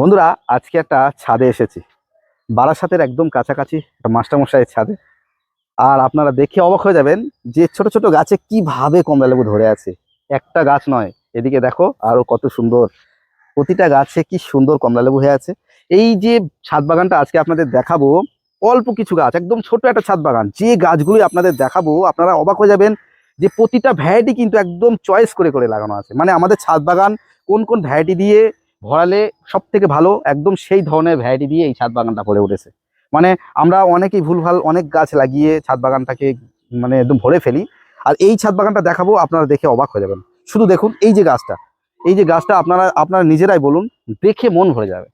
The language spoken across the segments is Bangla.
বন্ধুরা, আজকে একটা ছাদে এসেছি। বারাসাতের একদম কাছাকাছি একটা মাস্টারমশাইয়ের ছাদে। আর আপনারা দেখে অবাক হয়ে যাবেন যে ছোট ছোট গাছে কীভাবে কমলা লেবু ধরে আছে। একটা গাছ নয়, এদিকে দেখো আরও কত সুন্দর। প্রতিটা গাছে কি সুন্দর কমলা লেবু হয়ে আছে। এই যে ছাদ বাগানটা আজকে আপনাদের দেখাবো, অল্প কিছু গাছ, একদম ছোট একটা ছাদ বাগান। যে গাছগুলি আপনাদের দেখাবো, আপনারা অবাক হয়ে যাবেন যে প্রতিটা ভ্যারাইটি কিন্তু একদম চয়েস করে করে লাগানো আছে। মানে আমাদের ছাদ বাগান কোন কোন ভ্যারাইটি দিয়ে ভরালে সব থেকে ভালো একদম সেই ধরনের ভ্যারাইটি দিয়ে এই ছাদ বাগানটা ভরে উঠেছে। মানে আমরা অনেকেই ভুলভাল অনেক গাছ লাগিয়ে ছাদ বাগানটাকে মানে একদম ভরে ফেলি। আর এই ছাদ বাগানটা দেখাবো, আপনারা দেখে অবাক হয়ে যাবেন। শুধু দেখুন, এই যে গাছটা, এই যে গাছটা আপনারা আপনারা নিজেরাই বলুন, দেখে মন ভরে যাবে।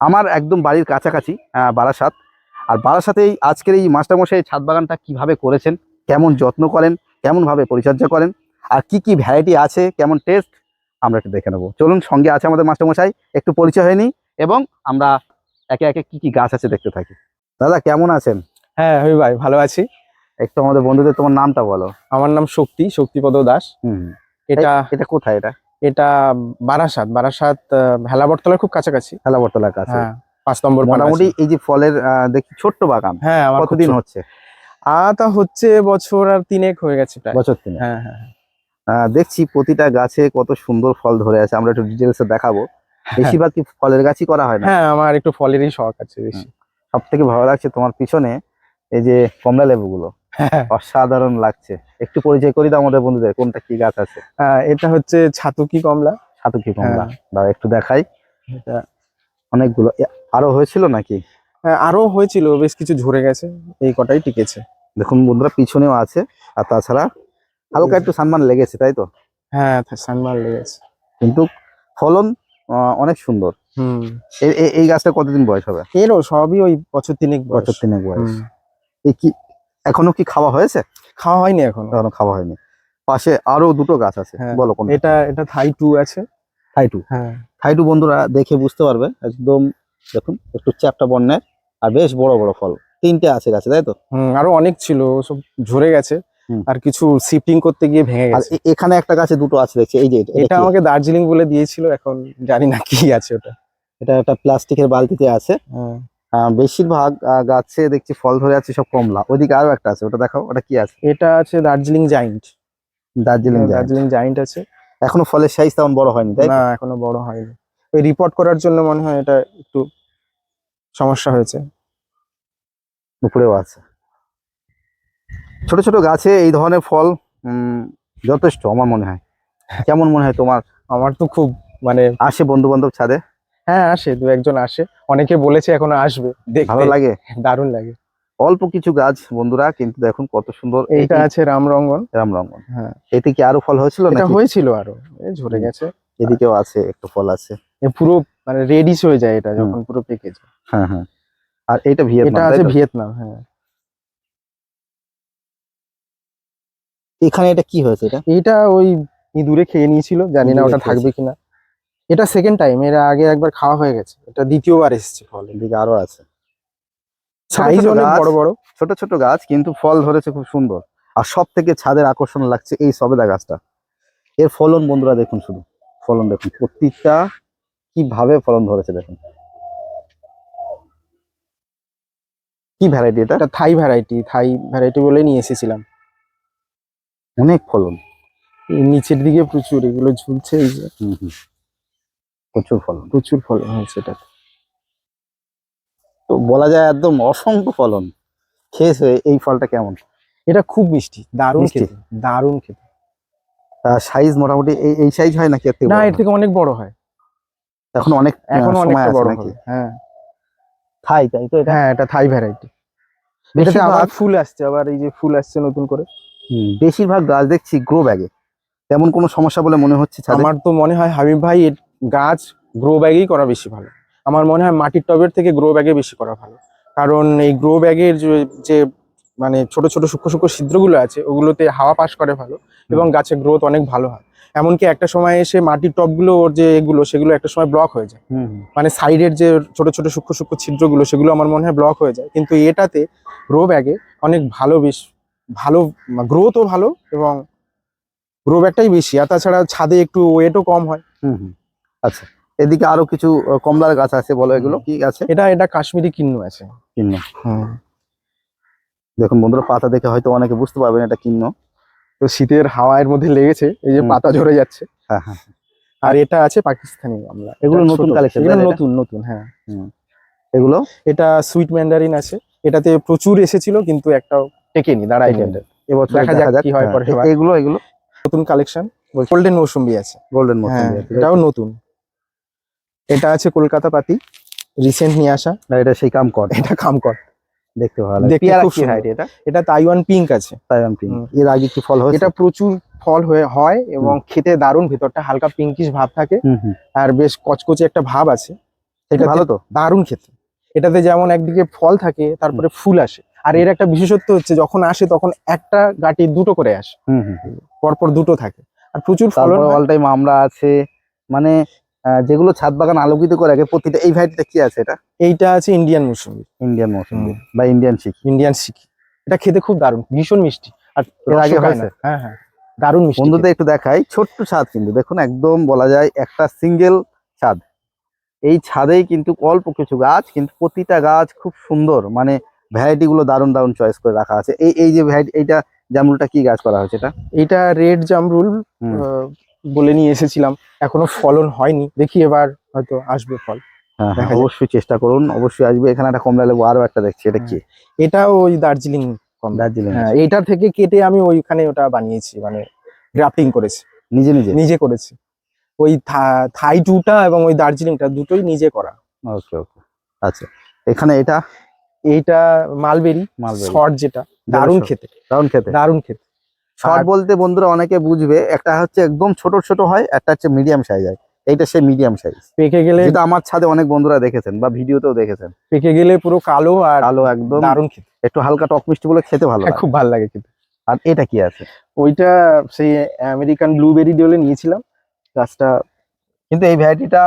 আমার একদম বাড়ির কাছাকাছি বারাসাত। আর বারাসাতে এই আজকের এই মাস্টারমশাই ছাদ বাগানটা কীভাবে করেছেন, কেমন যত্ন করেন, কেমনভাবে পরিচর্যা করেন, আর কি কি ভ্যারাইটি আছে, কেমন টেস্ট আমরা একটু দেখে নেব। চলুন সঙ্গে আছে আমাদের মাস্টারমশাই একটু পরিচয় হয়নি এবং আমরা একে একে কি কি গাছ আছে দেখতে থাকি। দাদা কেমন আছেন? হ্যাঁ আমি ভাই ভালো আছি। একটু আমাদের বন্ধুদের তোমার নামটা বলো। আমার নাম শক্তি শক্তিপদ দাস। এটা এটা কোথায় এটা? এটা বারাসাত বারাসাত ভেলাবরতলার খুব কাছাকাছি। খেলাবরতলার কাছে। হ্যাঁ পাঁচ নম্বর মোটামুটি এই যে ফলের দেখি ছোট্ট বাগান। হ্যাঁ কতদিন। হচ্ছে? আতা হচ্ছে বছর আর তিনেক হয়ে গেছে বছর তিনে হ্যাঁ হ্যাঁ। দেখছি প্রতিটা গাছে কত সুন্দর ফল ধরে আছে। আমরা একটু ডিটেলসে দেখাবো। বেশিরভাগ কি ফলের গাছই করা হয় না? হ্যাঁ আমার একটু ফলেরই শখ আছে বেশি। সব থেকে ভালো লাগছে তোমার পিছনে এই যে কমলা লেবুগুলো। হ্যাঁ। অসাধারণ লাগছে। একটু পরিচয় করি দাও আমাদের বন্ধুদের কোনটা কি গাছ আছে? হ্যাঁ, এটা হচ্ছে ছাতুকি কমলা। ছাতুকি কমলা। হ্যাঁ। দাও একটু দেখাই। অনেকগুলো আরও হয়েছিল নাকি? হ্যাঁ, আরও হয়েছিল বেশ কিছু ঝরে গেছে এই কটাই টিকেছে। দেখুন বন্ধুরা পিছনেও আছে আর তাছাড়া হালকা একটু সম্মান লেগেছে তাই তো? হ্যাঁ সানমার লেগেছে। কিন্তু ফলন অনেক সুন্দর। হুম। এই- গাছটা কতদিন বয়স হবে? এরও সবই ওই বছর তিনেক। বছর তিনেক বয়স। এই কি এখনও কি খাওয়া হয়েছে? খাওয়া হয়নি এখন। এখনও খাওয়া হয়নি। পাশে আরও দুটো গাছ আছে হ্যাঁ। বলো কোন এটা এটা থাই টু আছে। Thai two. হ্যাঁ। থাই টু বন্ধুরা দেখে বুঝতে পারবে একদম দেখুন একটু চ্যাপটা বর্ণের আর বেশ বড় বড় ফল। তিনটে আছে গাছে তাই তো? হুম আরও অনেক ছিল সব ঝরে গেছে। আর কিছু শিফটিং করতে গিয়ে ভেঙে গেছে। এখানে একটা গাছে দুটো আছে দেখছি এই যে এটা-? আমাকে দার্জিলিং বলে দিয়েছিল এখন জানি না কি আছে ওটা। এটা একটা প্লাস্টিকের বালতিতে আছে। হ্যাঁ। বেশিরভাগ গাছে দেখছি ফল ধরে আছে সব কমলা। ওইদিকে আরও একটা আছে ওটা দেখাও ওটা কি আছে? এটা আছে দার্জিলিং জাইন্ট দার্জিলিং দার্জিলিং জাইন্ট আছে। এখনও ফলের সাইজ তেমন বড় হয়নি তাই না এখনও বড় হয়নি। ওই রিপোর্ট করার জন্য মনে হয় এটা একটু সমস্যা হয়েছে। উপরেও আছে। ছোট ছোট গাছে এই ধরনের ফল উম, যথেষ্ট আমার মনে হয়। কেমন মনে হয় তোমার? আমার তো খুব মানে আসে বন্ধু বান্ধব ছাদে? হ্যাঁ আসে দু একজন আসে। অনেকে বলেছে এখন আসবে। ভালো লাগে? দারুণ লাগে। অল্প কিছু গাছ বন্ধুরা কিন্তু দেখুন কত সুন্দর এইটা আছে রামরঙ্গন। রামরঙ্গন। হ্যাঁ। এতে কি আরও ফল হয়েছিল এটা নাকি? হয়েছিল আরও। ঝরে গেছে। এদিকেও আছে একটু ফল আছে। পুরো মানে রেডিশ হয়ে যায় এটা যখন পুরো পেকে যায়। হ্যাঁ হ্যাঁ। আর এটা ভিয়েতনাম এটা আছে ভিয়েতনাম হ্যাঁ। এখানে এটা কি হয়েছে এটা? এটা ওই ইঁদুরে খেয়ে নিয়েছিল জানি না ওটা থাকবে কিনা। এটা সেকেন্ড টাইম এর আগে একবার খাওয়া হয়ে গেছে। এটা দ্বিতীয়বার এসেছে ফল এদিকে আরও আছে। সাইজ অনেক বড় বড়। ছোট ছোট গাছ কিন্তু ফল ধরেছে খুব সুন্দর। আর সব থেকে ছাদের আকর্ষণ লাগছে এই সবেদা গাছটা। এর ফলন বন্ধুরা দেখুন শুধু ফলন দেখুন। প্রত্যেকটা কীভাবে ফলন ধরেছে দেখুন। কি ভ্যারাইটি এটা? এটা থাই ভ্যারাইটি থাই ভ্যারাইটি বলে নিয়ে এসেছিলাম। অনেক ফলন। নিচের দিকে প্রচুর এগুলো ঝুলছে এই যে, প্রচুর ফলন। প্রচুর ফলন হয়েছে এটা। তো বলা যায় একদম অসংখ্য ফলন। খেয়েছে এই ফলটা কেমন? এটা খুব মিষ্টি দারুণ? খেতে দারুণ খেতে। সাইজ মোটামুটি এই এই সাইজ হয় নাকি না এর থেকে অনেক বড় হয়। এখন অনেক এখন আছে বড় নাকি? হ্যাঁ থাই তাই তো এটা? হ্যাঁ এটা থাই ভ্যারাইটি এটাতে আবার ফুল আসছে আবার এই যে ফুল আসছে নতুন করে। বেশিরভাগ গাছ দেখছি গ্রো ব্যাগে তেমন কোনো সমস্যা বলে মনে হচ্ছে আমার তো মনে হয় হাবিব ভাই এর গাছ গ্রো ব্যাগেই করা বেশি ভালো। আমার মনে হয় মাটির টবের থেকে গ্রো ব্যাগে বেশি করা ভালো। কারণ এই গ্রো ব্যাগের যে মানে ছোট ছোট সূক্ষ্ম সূক্ষ্ম ছিদ্রগুলো আছে ওগুলোতে হাওয়া পাস করে ভালো এবং গাছের গ্রোথ অনেক ভালো হয়। এমনকি একটা সময় এসে মাটির টবগুলো ওর যে এগুলো সেগুলো একটা সময় ব্লক হয়ে যায়। মানে সাইডের যে ছোট ছোট সূক্ষ্ম সূক্ষ্ম ছিদ্রগুলো সেগুলো আমার মনে হয় ব্লক হয়ে যায়। কিন্তু এটাতে গ্রো ব্যাগে অনেক ভালো বেশ ভালো গ্রোথও ভালো এবং গ্রো ব্যাগটাই বেশি। আর তাছাড়া ছাদে একটু ওয়েটও কম হয়। হুম আচ্ছা এদিকে আরও কিছু কমলার গাছ আছে বলো এগুলো কি আছে? এটা এটা কাশ্মীরি কিন্নু আছে। কিন্ন। হুম। দেখুন বন্ধুরা পাতা দেখে হয়তো অনেকে বুঝতে পারবেন এটা কিন্ন। তো শীতের হাওয়ার মধ্যে লেগেছে এই যে হুম। পাতা ঝরে যাচ্ছে। হ্যাঁ হ্যাঁ। আর এটা আছে পাকিস্তানি আমলা এগুলো এটা নতুন ছোট। collection, এগুলো তাই না এটা? নতুন নতুন হ্যাঁ। এগুলো? এটা সুইট ম্যান্ডারিন আছে। এটাতে প্রচুর এসেছিল কিন্তু একটাও টেকেনি দাঁড়াই টেকেনি। এবছর দেখা যাক কি হয় হ্যাঁ, বার। এগুলো এগুলো। নতুন কালেকশন গোল্ডেন মৌসুম্বি আছে। গোল্ডেন হ্যাঁ মৌসুমি এটাও নতুন। এটা আছে কলকাতা পাতি রিসেন্ট নিয়ে আসা। এটা সেই কাম কর এটা কামকর। দেখতে ভালো লাগে। দেখতে পেয়ারা কি variety এটা? এটা তাইওয়ান পিঙ্ক আছে। তাইওয়ান পিঙ্ক এর আগে কি ফল হয়েছে? এটা প্রচুর ফল হয়ে হয় এবং খেতে দারুণ ভেতরটা হালকা পিঙ্কিশ ভাব থাকে। আর বেশ কচকচে একটা ভাব আছে। এটা এটা ভালো তো? দারুণ খেতে। এটাতে যেমন একদিকে ফল থাকে তারপরে ফুল আসে। আর এর একটা বিশেষত্ব হচ্ছে যখন আসে তখন একটা গাটি দুটো করে আসে। হুম হুম পরপর দুটো থাকে। আর প্রচুর ফলন অল টাইম আমরা আছে মানে যেগুলো ছাদ বাগান আলোকিত করে আগে প্রতিটা এই ভ্যারাইটিটা কি আছে এটা? এইটা আছে ইন্ডিয়ান মৌসুমি। ইন্ডিয়ান মৌসুমি বা ইন্ডিয়ান শিখি ইন্ডিয়ান সিকি। এটা খেতে খুব দারুণ ভীষণ মিষ্টি। আর এর আগে। হয়েছে? হ্যাঁ হ্যাঁ দারুণ মিষ্টি বন্ধুদের একটু দেখাই ছোট্ট ছাদ কিন্তু দেখুন একদম বলা যায় একটা সিঙ্গেল ছাদ। এই ছাদেই কিন্তু অল্প কিছু গাছ কিন্তু প্রতিটা গাছ খুব সুন্দর মানে ভ্যারাইটি গুলো দারুণ দারুণ চয়েস করে রাখা আছে। এই এই যে ভ্যারাইটি এইটা জামরুলটা কি গাছ করা হয়েছে এটা। এটা রেড জামরুল বলে নিয়ে এসেছিলাম। এখনও ফলন হয়নি। দেখি এবার হয়তো আসবে ফল। হ্যাঁ, হ্যাঁ। অবশ্যই চেষ্টা করুন অবশ্যই আসবে। এখানে একটা কমলা লেবু আরও একটা দেখছি এটা কি? এটা ওই দার্জিলিং কমলা। দার্জিলিং। হ্যাঁ এইটার থেকে কেটে আমি ওইখানে ওটা বানিয়েছি মানে গ্রাফটিং করেছি। নিজে নিজে? নিজে করেছি। ওই থাই টুটা এবং ওই দার্জিলিংটা দুটোই নিজে করা। ওকে ওকে আচ্ছা এখানে এটা? এইটা মালবেরি। শর্ট যেটা দারুণ খেতে। দারুণ খেতে। দারুণ খেতে। শর্ট বলতে বন্ধুরা অনেকে বুঝবে একটা হচ্ছে একদম ছোট ছোট হয় একটা হচ্ছে মিডিয়াম সাইজ হয়। এইটা সে মিডিয়াম সাইজ পেকে গেলে যেটা আমার ছাদে অনেক বন্ধুরা দেখেছেন বা ভিডিওতেও দেখেছেন। পেকে গেলে পুরো কালো আর কালো একদম। দারুণ খেতে। একটু হালকা টক মিষ্টি বলে খেতে ভালো লাগে। খুব ভালো লাগে খেতে। আর এটা কি আছে? ওইটা সেই আমেরিকান ব্লুবেরি ডোলে নিয়েছিলাম। গাছটা কিন্তু এই ভ্যারাইটিটা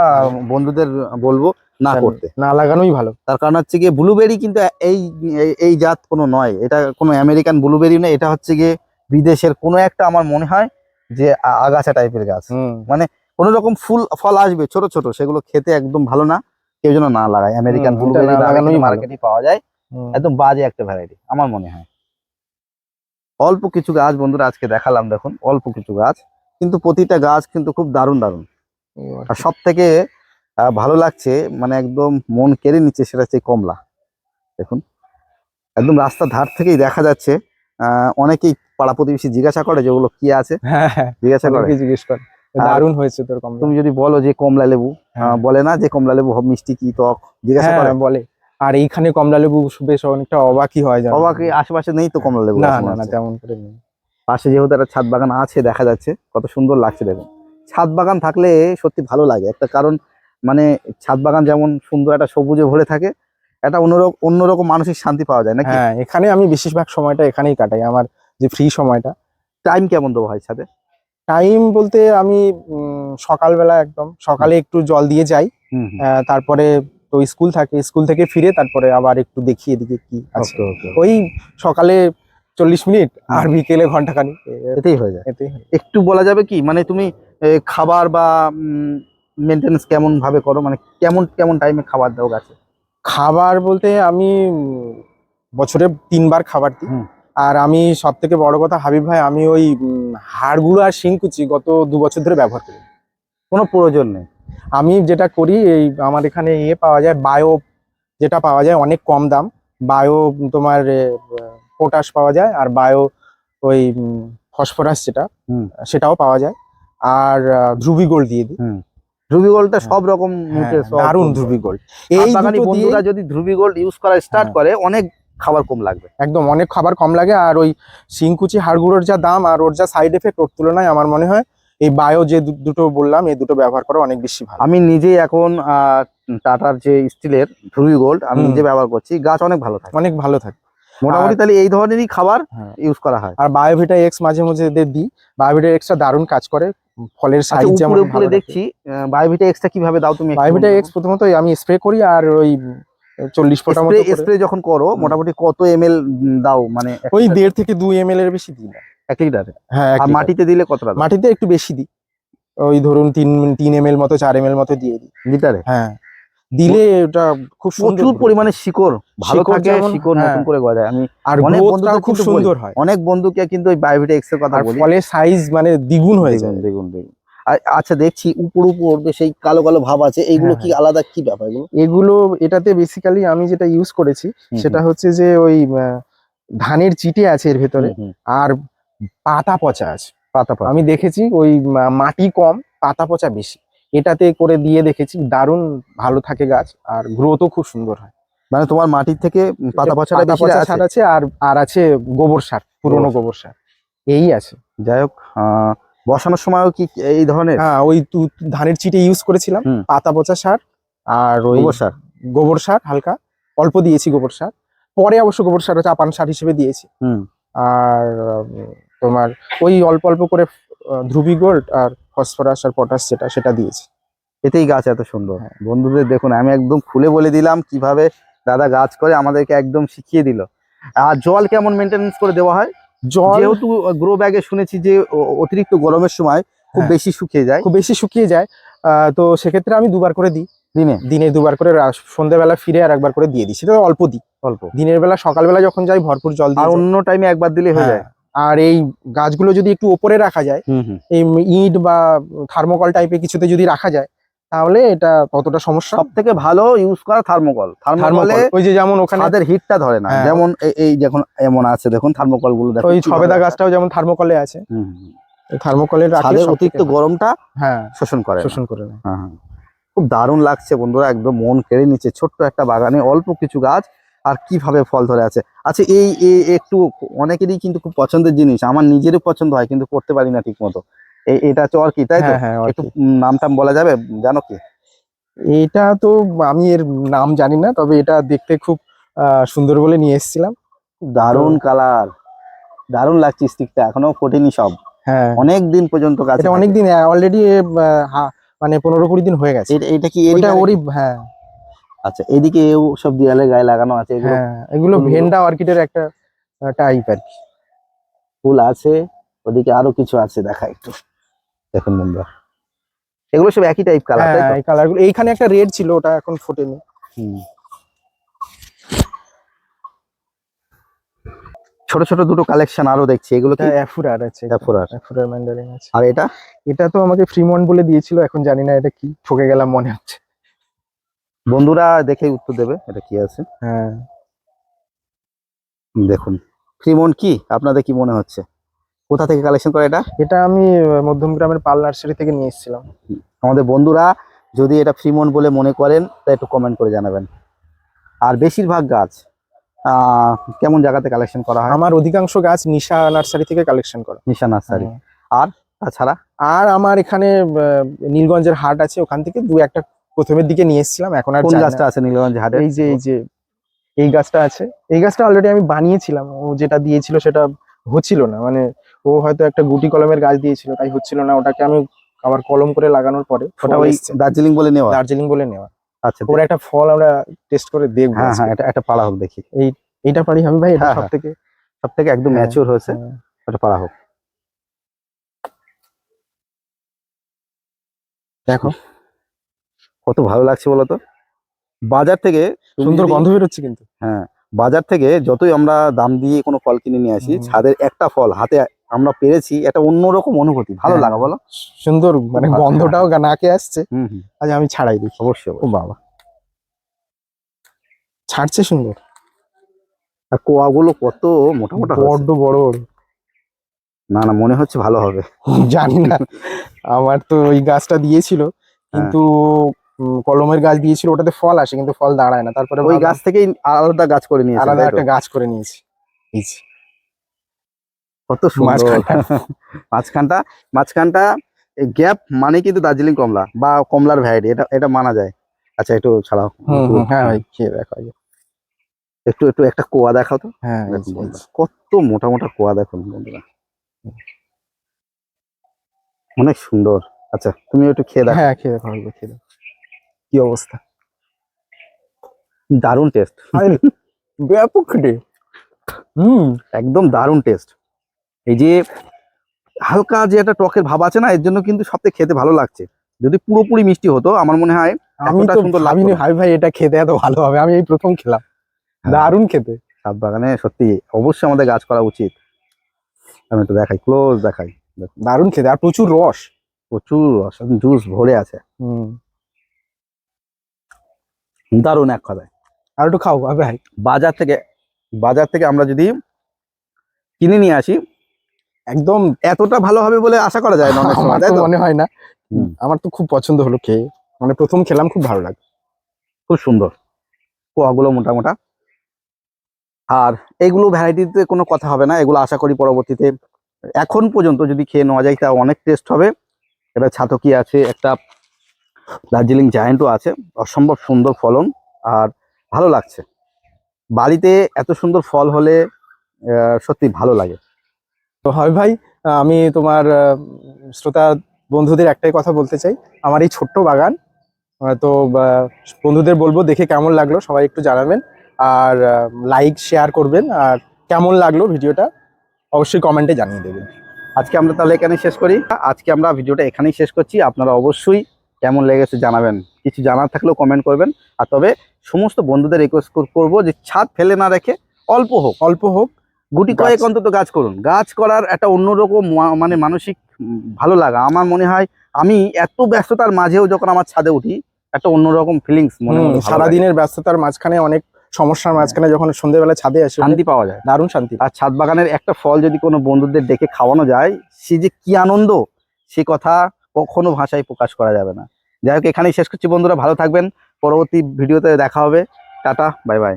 বন্ধুদের বলব না করতে। না লাগানোই ভালো। তার কারণ হচ্ছে গিয়ে ব্লুবেরি কিন্তু এই এই- জাত কোনো নয়। এটা কোনো আমেরিকান ব্লুবেরি নয় এটা হচ্ছে গিয়ে বিদেশের কোনো একটা আমার মনে হয় যে আগাছা টাইপের গাছ। মানে কোনো রকম ফুল ফল আসবে ছোট ছোট সেগুলো খেতে একদম ভালো না। কেউ যেন না লাগায়। আমেরিকান ব্লুবেরি লাগানোই মার্কেটে পাওয়া যায়। একদম বাজে একটা ভ্যারাইটি আমার মনে হয়। অল্প কিছু গাছ বন্ধুরা আজকে দেখালাম দেখুন। অল্প কিছু গাছ। কিন্তু প্রতিটা গাছ কিন্তু খুব দারুণ দারুণ। আর সব থেকে ভালো লাগছে মানে একদম মন কেড়ে নিচ্ছে সেটা হচ্ছে কমলা। দেখুন একদম রাস্তার ধার থেকেই দেখা যাচ্ছে আহ, অনেকেই পাড়া প্রতিবেশী জিজ্ঞাসা করে যে ওগুলো কি আছে। হ্যাঁ হ্যাঁ জিজ্ঞাসা করে। জিজ্ঞেস করে দারুণ হয়েছে তোর কমলা। তুমি যদি বলো যে কমলা লেবু হ্যাঁ। বলে না যে কমলা লেবু মিষ্টি কি টক জিজ্ঞাসা করে। হ্যাঁ বলে। আর এইখানে কমলা লেবু বেশ অনেকটা অবাকই হয় জানো। অবাক এই আশেপাশে নেই তো কমলা লেবু না না মনে। তেমন করে নেই। পাশে যেহেতু একটা ছাদ বাগান আছে দেখা যাচ্ছে কত সুন্দর লাগছে দেখুন। ছাদ বাগান থাকলে সত্যি ভালো লাগে একটা কারণ মানে ছাদ বাগান যেমন সুন্দর একটা সবুজে ভরে থাকে একটা অন্যরকম অন্যরকম মানসিক শান্তি পাওয়া যায় নাকি? হ্যাঁ এখানে আমি বেশিরভাগ সময়টা এখানেই কাটাই আমার যে ফ্রি সময়টা। টাইম কেমন দেবো হয় ছাদে? টাইম বলতে আমি সকালবেলা একদম সকালে একটু জল দিয়ে যাই তারপরে তো স্কুল থাকে স্কুল থেকে ফিরে তারপরে আবার একটু দেখি এদিকে কি আছে. ওই সকালে চল্লিশ মিনিট আর বিকেলে ঘন্টাখানি এতেই হয়ে যায়। এতে একটু বলা যাবে কি মানে তুমি খাবার বা মেনটেন্স কেমন ভাবে করো? মানে কেমন কেমন টাইমে খাবার দাও গাছে? খাবার বলতে আমি বছরে তিনবার খাবার দিই। আর আমি সব থেকে বড় কথা হাবিব ভাই আমি ওই হাড়গুলো আর শিংকুচি গত দু বছর ধরে ব্যবহার করি। কোনো প্রয়োজন নেই। আমি যেটা করি এই আমার এখানে ইয়ে পাওয়া যায় বায়ো যেটা পাওয়া যায় অনেক কম দাম। বায়ো তোমার পটাশ পাওয়া যায় আর বায়ো ওই ফসফরাস যেটা। সেটাও পাওয়া যায়। আর আহ, ধ্রুবী গোল্ড দিয়ে দিই। ধ্রুবি গোল্ডটা সব রকম হ্যাঁ, দারুণ ধ্রুবী গোল্ড এই বাগানি বন্ধুরা যদি ধ্রুবি গোল্ড ইউজ করা স্টার্ট হ্যাঁ। করে অনেক খাবার কম লাগবে। একদম অনেক খাবার কম লাগে। আর ওই শিংকুচি হাড়গুঁড়োর যা দাম আর ওর যা সাইড এফেক্ট ওর তুলনায় আমার মনে হয় এই বায়ো যে দুটো বললাম এই দুটো ব্যবহার করা অনেক বেশি ভালো। আমি নিজেই এখন আহ, টাটার যে স্টিলের ধ্রুবি গোল্ড আমি নিজে ব্যবহার করছি। গাছ অনেক ভালো থাকে। অনেক ভালো থাকে। মোটামুটি তাহলে এই ধরনেরই খাবার হ্যাঁ। ইউজ করা হয়। আর বায়োভিটা এক্স মাঝে মাঝে দিই। বায়োভিটা এক্সটা দারুণ কাজ করে। ফলের আচ্ছা সাইজ যেমন উপরে উপরে দেখছি বায়োভিটা এক্সটা কীভাবে দাও তুমি বায়োভিটা এক্স প্রথমত আমি স্প্রে করি আর ওই চল্লিশ ফোটা মতো স্প্রে যখন করো মোটামুটি কত এমএল দাও? মানে ওই দেড় থেকে দুই এমএল এর বেশি দিই না। এক লিটারে হ্যাঁ আর মাটিতে দিলে কত? মাটিতে একটু বেশি দিই। ওই ধরুন তিন তিন এমএল মতো চার এমএল মতো দিয়ে দিই। লিটারে হ্যাঁ। দিলে ওটা খুব সুন্দর প্রচুর পরিমাণে শিকড় ভালো থাকে শিকড় নতুন হ্যাঁ। করে গজায়। আমি আর অনেক গ্রোথটাও খুব সুন্দর হয়। অনেক বন্ধুকে কিন্তু ওই বায়োভিটা এক্সের কথা বলি। ফলের সাইজ মানে দ্বিগুণ হয়ে যায়। দেখুন দেখুন আচ্ছা দেখছি উপর উপর এই কালো কালো ভাব আছে এইগুলো হ্যাঁ, কি আলাদা কি ব্যাপার এগুলো? এগুলো এটাতে বেসিক্যালি আমি যেটা ইউজ করেছি সেটা হচ্ছে যে ওই ধানের চিটে আছে এর ভেতরে আর পাতা পচা আছে। পাতা পাতা আমি দেখেছি ওই মাটি কম পাতা পচা বেশি। এটাতে করে দিয়ে দেখেছি দারুণ ভালো থাকে গাছ আর গ্রোথও খুব সুন্দর হয়। মানে তোমার মাটির থেকে পাতা পচাটা বেশি পচা সার আছে আর আর আছে গোবর সার পুরনো গোবর সার। এই আছে। যাই হোক বসানোর সময়ও কি এই ধরনের? হ্যাঁ ওই ধানের চিটে ইউজ করেছিলাম পাতা পচা সার আর ওই গোবর সার? গোবর সার হালকা। অল্প দিয়েছি গোবর সার। পরে অবশ্য গোবর সার চাপান সার হিসেবে দিয়েছি। আর তোমার ওই অল্প অল্প করে ধ্রুবী গোল্ড আর ফসফরাস আর পটাশ যেটা সেটা দিয়েছি। এতেই গাছ এত সুন্দর। হ্যাঁ। বন্ধুদের দেখুন আমি একদম খুলে বলে দিলাম কীভাবে দাদা গাছ করে আমাদেরকে একদম শিখিয়ে দিল। আর জল কেমন মেনটেনেন্স করে দেওয়া হয়? জল যেহেতু গ্রো ব্যাগে শুনেছি যে অতিরিক্ত গরমের সময় খুব হ্যাঁ। বেশি শুকিয়ে যায়। খুব বেশি শুকিয়ে যায়। আহ, তো সেক্ষেত্রে আমি দুবার করে দিই। দিনে? দিনে দুবার করে সন্ধ্যাবেলা ফিরে আর একবার করে দিয়ে দিই। সেটা অল্প দিই। অল্প। দিনের বেলা সকালবেলা যখন যাই ভরপুর জল আর অন্য টাইমে একবার দিলে হয়ে যায়। হ্যাঁ, আর এই গাছগুলো যদি একটু ওপরে রাখা যায় এই ইট বা থার্মোকল টাইপের কিছুতে যদি রাখা যায় তাহলে এটা ততটা সমস্যা? সব থেকে ভালো ইউজ করা থার্মোকল। থার্মোকলে ওই যে যেমন ওখানে ছাদের হিটটা ধরে না। হ্যাঁ। যেমন এই- যখন এমন আছে দেখুন থার্মোকলগুলো দেখুন ওই ছবেদা গাছটাও যেমন থার্মোকলে আছে। থার্মোকলের ছাদের অতিরিক্ত গরমটা হ্যাঁ শোষণ করে শোষণ করে নেয় হ্যাঁ, হ্যাঁ। খুব দারুণ লাগছে বন্ধুরা একদম মন কেড়ে নিচ্ছে। ছোট্ট একটা বাগানে অল্প কিছু গাছ আর কীভাবে ফল ধরে আছে। আচ্ছা এই একটু অনেকেরই কিন্তু খুব পছন্দের জিনিস আমার নিজেরও পছন্দ হয় কিন্তু করতে পারি না ঠিক মতো এটা হচ্ছে অর্কিড তাই তো? হ্যাঁ হ্যাঁ একটু নাম টাম বলা যাবে জানো কি? এটা তো আমি এর নাম জানি না তবে এটা দেখতে খুব আহ, সুন্দর বলে নিয়ে এসেছিলাম। দারুণ কালার দারুণ লাগছে স্টিকটা এখনও ফোটেনি সব। হ্যাঁ। অনেক দিন পর্যন্ত গাছ এটা অনেকদিন অলরেডি মানে পনেরো কুড়ি দিন হয়ে গেছে। এটা কি এটা? ওরই হ্যাঁ। আচ্ছা এদিকে এও সব দেয়ালে গায়ে লাগানো আছে এগুলো? হ্যাঁ এগুলো ভেন্ডা অর্কিডের একটা টাইপ আর কি। ফুল আছে ওদিকে আরও কিছু আছে দেখা একটু। দেখুন বন্ধুরা। এগুলো সব একই টাইপ কালার তাই তো? হ্যাঁ এই কালারগুলো এইখানে একটা রেড ছিল ওটা এখন ফোটেনি। হুম। ছোট ছোট দুটো কালেকশন আরও দেখছি এগুলো কি? অ্যাফুরার আছে। অ্যাফোরার। অ্যাফুরার ম্যান্ডারিন আছে। আর এটা? এটা তো আমাকে ফ্রিমন্ট বলে দিয়েছিল এখন জানি না এটা কি ঠকে গেলাম মনে হচ্ছে। বন্ধুরা দেখেই উত্তর দেবে এটা কি আছে? হ্যাঁ। দেখুন ফ্রিমন কি? আপনাদের কি মনে হচ্ছে? কোথা থেকে কালেকশন করে এটা? এটা আমি আহ, মধ্যমগ্রামের পাল নার্সারি থেকে নিয়ে এসেছিলাম। আমাদের বন্ধুরা যদি এটা ফ্রিমন বলে মনে করেন তা একটু কমেন্ট করে জানাবেন। আর বেশিরভাগ গাছ আহ, কেমন জায়গাতে কালেকশন করা হয়? আমার অধিকাংশ গাছ নিশা নার্সারি থেকে কালেকশন করা। নিশা নার্সারি। আর তাছাড়া? আর আমার এখানে নীলগঞ্জের হাট আছে ওখান থেকে দু একটা প্রথমের দিকে নিয়ে এসেছিলাম এখন আর কোন গাছটা আছে নীলগঞ্জ হাটে? এই যে এই যে এই গাছটা আছে। এই গাছটা অলরেডি আমি বানিয়েছিলাম ও যেটা দিয়েছিল সেটা হচ্ছিল না মানে ও হয়তো একটা গুটি কলমের গাছ দিয়েছিল তাই হচ্ছিল না ওটাকে আমি আবার কলম করে লাগানোর পরে ওটা ওই দার্জিলিং বলে নেওয়া? দার্জিলিং বলে নেওয়া। আচ্ছা ওর একটা ফল আমরা টেস্ট করে দেখব হ্যাঁ হ্যাঁ এটা একটা পাড়া হোক দেখি। এই এইটা পারি আমি ভাই এটা হ্যাঁ, সব হ্যাঁ। থেকে সব থেকে একদম হ্যাঁ, ম্যাচিওর হয়েছে এটা একটা পাড়া হোক। দেখো। কত ভালো লাগছে বলতো? বাজার থেকে সুন্দর গন্ধ বেরোচ্ছে কিন্তু। হ্যাঁ। বাজার থেকে যতই আমরা দাম দিয়ে কোনো ফল কিনে নিয়ে আসি ছাদের একটা ফল হাতে আমরা পেরেছি একটা অন্যরকম অনুভূতি। ভালো হ্যাঁ। লাগা বলো? সুন্দর মানে গন্ধটাও নাকে আসছে। আজ আমি ছাড়াই দেখি অবশ্যই ও বাবা। ছাড়ছে সুন্দর। আর কোয়াগুলো কত মোটা মোটা বড্ড বড় বড় না না মনে হচ্ছে ভালো হবে। জানি না। আমার তো ওই গাছটা দিয়েছিল কিন্তু উম, কলমের গাছ দিয়েছিল ওটাতে ফল আসে কিন্তু ফল দাঁড়ায় না। তারপরে ওই গাছ থেকেই আলাদা গাছ করে নিয়েছি আলাদা একটা গাছ করে নিয়েছি। কত সুন্দর। মাঝখানটা। মাঝখানটা গ্যাপ মানে কিন্তু দার্জিলিং কমলা বা কমলার ভ্যারাইটি এটা এটা মানা যায়। আচ্ছা একটু ছাড়াও। হ্যাঁ ভাই খেয়ে দেখো একটু একটু একটা কোয়া দেখাও তো। হ্যাঁ। কত মোটা মোটা কোয়া দেখো বন্ধুরা। অনেক সুন্দর। আচ্ছা তুমি একটু খেয়ে দেখো। হ্যাঁ খেয়ে দেখো খেয়ে দেখো। কি অবস্থা? দারুণ টেস্ট ব্যাপক হুম একদম দারুণ টেস্ট এই যে হালকা যে একটা টকের ভাব আছে না এর জন্য কিন্তু সবথেকে খেতে ভালো লাগছে। যদি পুরোপুরি মিষ্টি হতো আমার মনে হয় আমি তো সুন্দর ভাবিনি ভাই ভাই এটা খেতে এত ভালো হবে। আমি এই প্রথম খেলাম। হ্যাঁ। দারুণ খেতে। ছাদ বাগানে সত্যি অবশ্যই আমাদের গাছ করা উচিত। আমি একটু দেখাই ক্লোজ দেখাই। দারুণ খেতে আর প্রচুর রস। প্রচুর রস জুস ভরে আছে। হুম। দারুণ এক কথায়। আর একটু খাও ভাই ভাই বাজার থেকে বাজার থেকে আমরা যদি কিনে নিয়ে আসি একদম এতটা ভালো হবে বলে আশা করা যায় না? মনে হয় না। আমার তো খুব পছন্দ হলো খেয়ে। মানে প্রথম খেলাম খুব ভালো লাগে। খুব সুন্দর। কোয়াগুলো মোটা মোটা আর এগুলো ভ্যারাইটিতে কোনো কথা হবে না এগুলো আশা করি পরবর্তীতে এখন পর্যন্ত যদি খেয়ে নেওয়া যায় তা অনেক টেস্ট হবে। এটা ছাতকি আছে একটা দার্জিলিং জায়েন্টও আছে, অসম্ভব সুন্দর ফলন আর ভালো লাগছে। বাড়িতে এত সুন্দর ফল হলে সত্যি ভালো লাগে। তো হয় ভাই, আমি তোমার শ্রোতা বন্ধুদের একটাই কথা বলতে চাই। আমার এই ছোট্ট বাগান তো বন্ধুদের বলব দেখে কেমন লাগল, সবাই একটু জানাবেন। আর লাইক শেয়ার করবেন। আর কেমন লাগল ভিডিওটা, অবশ্যই কমেন্টে জানিয়ে দেবেন। আজকে আমরা তাহলে এখানে শেষ করি। আজকে আমরা ভিডিওটা এখানেই শেষ করছি। আপনারা অবশ্যই কেমন লেগেছে জানাবেন। কিছু জানার থাকলেও কমেন্ট করবেন। আর তবে সমস্ত বন্ধুদের রিকোয়েস্ট করব যে ছাদ ফেলে না রেখে অল্প হোক। অল্প হোক। গুটি কয়েক অন্তত গাছ করুন। গাছ করার একটা অন্যরকম মানে মানসিক ভালো লাগা। আমার মনে হয় আমি এত ব্যস্ততার মাঝেও যখন আমার ছাদে উঠি একটা অন্যরকম ফিলিংস মনে। সারাদিনের ব্যস্ততার মাঝখানে অনেক সমস্যার মাঝখানে যখন সন্ধ্যেবেলা ছাদে আসে শান্তি পাওয়া যায়। দারুণ শান্তি। আর ছাদ বাগানের একটা ফল যদি কোনো বন্ধুদের ডেকে খাওয়ানো যায় সে যে কি আনন্দ সে কথা কখনো ভাষায় প্রকাশ করা যাবে না। যাই হোক, এখানেই শেষ করছি। বন্ধুরা, ভালো থাকবেন। পরবর্তী ভিডিওতে দেখা হবে। Tata, bye bye.